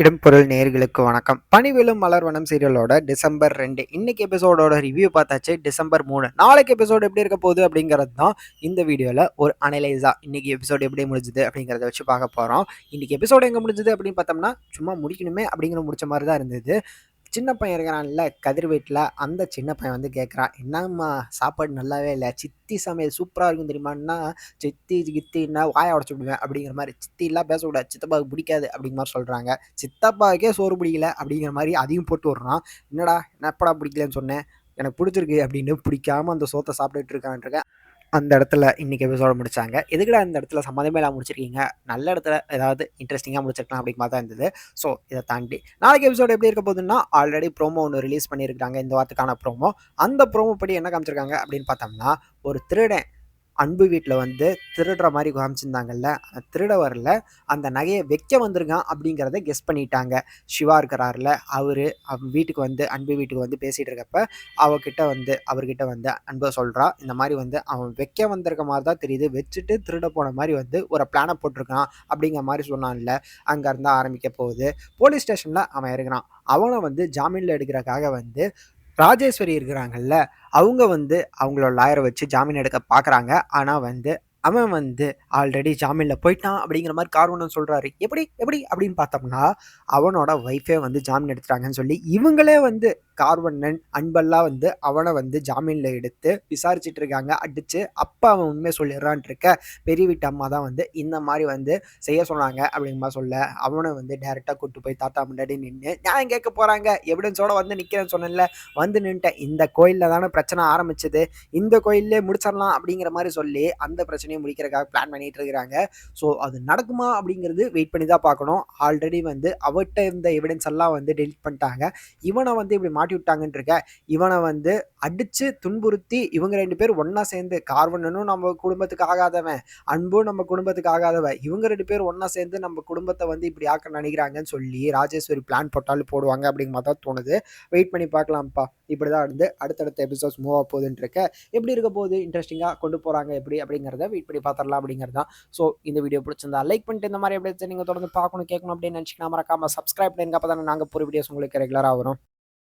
இடம்பொருள் நேர்களுக்கு வணக்கம். பணிவிலும் மலர்வனம் சீரியலோட டிசம்பர் ரெண்டு. இன்னைக்கு எபிசோடோட ரிவ்யூ பார்த்தாச்சு. டிசம்பர் மூணு. நாளைக்கு எபிசோடு எப்படி இருக்க போகுது அப்படிங்கிறது தான் இந்த வீடியோவில் ஒரு அனலைஸாக இன்னைக்கு எபிசோடு எப்படி முடிஞ்சுது அப்படிங்கிறத வச்சு பார்க்க போகிறோம் இன்னைக்கு எபிசோடு எங்கே முடிஞ்சுது அப்படின்னு பார்த்தோம்னா சும்மா முடிக்கணுமே அப்படிங்கிற முடிச்ச மாதிரி தான் இருந்தது. சின்ன பையன் இருக்கிறான்ல கதிர் வீட்டில் அந்த சின்ன பையன் வந்து கேட்குறான் என்னம்மா சாப்பாடு நல்லாவே இல்லை சித்தி சமையல் சூப்பராக இருக்கும் தெரியுமான்னா சித்தி கித்தின்னா வாயை உடச்சு விடுவேன் அப்படிங்கிற மாதிரி. சித்திலாம் பேசக்கூடாது சித்தப்பாவுக்கு பிடிக்காது அப்படிங்கிற மாதிரி சொல்கிறாங்க சித்தப்பாவுக்கே சோறு பிடிக்கல அப்படிங்கிற மாதிரி அதையும் போட்டு விட்றான். என்னடா என்னப்படா பிடிக்கலன்னு சொன்னேன்? எனக்கு பிடிச்சிருக்கு அப்படின்னு பிடிக்காம அந்த சோத்தை சாப்பிட்டுட்டு இருக்கான்ருக்கேன் அந்த இடத்துல இன்னைக்கு எபிசோட முடிச்சாங்க. எதுக்குடா அந்த இடத்துல சம்மந்தமே இல்லாமல் முடிச்சிருக்கீங்க? நல்ல இடத்துல ஏதாவது இன்ட்ரெஸ்டிங்காக முடிச்சிருக்கலாம் அப்படிங்கிற மாதிரி தான் இருந்தது. ஸோ இதை தாண்டி நாளைக்கு எபிசோடு எப்படி இருக்க போதுன்னா ஆல்ரெடி ப்ரோமோ ஒன்று ரிலீஸ் பண்ணியிருக்காங்க இந்த வாரத்துக்கான ப்ரோமோ அந்த ப்ரோமோ படி என்ன காமிச்சிருக்காங்க அப்படின்னு பார்த்தோம்னா ஒரு திருடன் அன்பு வீட்டில் வந்து திருடுற மாதிரி காமிச்சிருந்தாங்கல்ல திருட வரல அந்த நகையை வைக்க வந்திருக்கான் அப்படிங்கிறத கெஸ் பண்ணிட்டாங்க. சிவா இருக்கிறாருல அவர் அவன் வீட்டுக்கு வந்து அன்பு வீட்டுக்கு வந்து பேசிகிட்டு இருக்கப்ப அவகிட்ட வந்து அவர்கிட்ட வந்து அன்பை சொல்கிறா இந்த மாதிரி வந்து அவன் வைக்க வந்திருக்க மாதிரி தான் தெரியுது. வச்சுட்டு திருட போன மாதிரி வந்து ஒரு பிளானை போட்டிருக்கான் அப்படிங்கிற மாதிரி சொன்னான்ல. அங்கேருந்து ஆரம்பிக்க போகுது. போலீஸ் ஸ்டேஷனில் அவன் இருக்கிறான் அவனை வந்து ஜாமீனில் எடுக்கிறக்காக வந்து ராஜேஸ்வரி இருக்கிறாங்கல்ல அவங்க வந்து அவங்களோட லாயரை வச்சு ஜாமீன் எடுக்க பார்க்குறாங்க ஆனால் வந்து அவன் வந்து ஆல்ரெடி ஜாமீனில் போயிட்டான் அப்படிங்கிற மாதிரி கார்வனன் சொல்கிறாரு எப்படி எப்படி அப்படின்னு பார்த்தோம்னா அவனோட ஒய்ஃபே வந்து ஜாமீன் எடுத்துட்டாங்கன்னு சொல்லி இவங்களே வந்து கார்வண்ணன் அன்பெல்லாம் வந்து அவனை வந்து ஜாமீனில் எடுத்து விசாரிச்சுட்டு இருக்காங்க அடித்து அப்போ அவன் உண்மையை சொல்லிடுறான் இருக்க பெரிய வீட்டு அம்மா தான் வந்து இந்த மாதிரி வந்து செய்ய சொன்னாங்க அப்படிங்கிற சொல்ல அவனை வந்து டேரெக்டாக கூட்டு போய் தாத்தா முன்னாடி நின்று நியாயம் கேட்க போகிறாங்க எவிடன்ஸோட வந்து நிற்கிறேன்னு சொன்னேன்ல. வந்து நின்ட்டேன் இந்த கோயிலில் தானே பிரச்சனை ஆரம்பிச்சது. இந்த கோயிலே முடிச்சிடலாம் அப்படிங்கிற மாதிரி சொல்லி அந்த பிரச்சனையை முடிக்கிறதுக்காக பிளான் பண்ணிட்டு இருக்கிறாங்க. ஸோ அது நடக்குமா அப்படிங்கிறது வெயிட் பண்ணி தான் பார்க்கணும். ஆல்ரெடி வந்து அவர்கிட்ட இருந்த எவிடன்ஸ் எல்லாம் வந்து டெலிட் பண்ணிட்டாங்க. இவனை வந்து இப்படி மாட்டி விட்டாங்கன்னு இருக்க இவனை வந்து அடித்து துன்புறுத்தி இவங்க ரெண்டு பேரும் ஒன்றா சேர்ந்து கார்வனனும் நம்ம குடும்பத்துக்கு ஆகாதவன் அன்பும் நம்ம குடும்பத்துக்கு ஆகாதவன் இவங்க ரெண்டு பேர் ஒன்றா சேர்ந்து நம்ம குடும்பத்தை வந்து இப்படி ஆக்க நினைக்கிறாங்கன்னு சொல்லி ராஜேஸ்வரி பிளான் போட்டாலும் போடுவாங்க அப்படிங்கிற மாதிரி தான் தோணுது. வெயிட் பண்ணி பார்க்கலாம்ப்பா. இப்படி தான் வந்து அடுத்தடுத்த எபிசோட்ஸ் மூவ் ஆக போகுதுன்னு இருக்க எப்படி இருக்க போகுது? இன்ட்ரெஸ்டிங்காக கொண்டு போகிறாங்க எப்படி? அப்படிங்கிறத வெயிட் பண்ணி பார்த்துடலாம் அப்படிங்கிறது தான். ஸோ இந்த வீடியோ பிடிச்சிருந்தா லைக் பண்ணிட்டு இந்த மாதிரி எப்படி நீங்கள் தொடர்ந்து பார்க்கணும் கேட்கணும் அப்படின்னு நினச்சிக்கலாம் மறக்காமல் சப்ஸ்கிரைப் பண்ணுங்க அப்போ தானே நாங்கள் போகிற வீடியோஸ் உங்களுக்கு ரெகுலராக வரும்.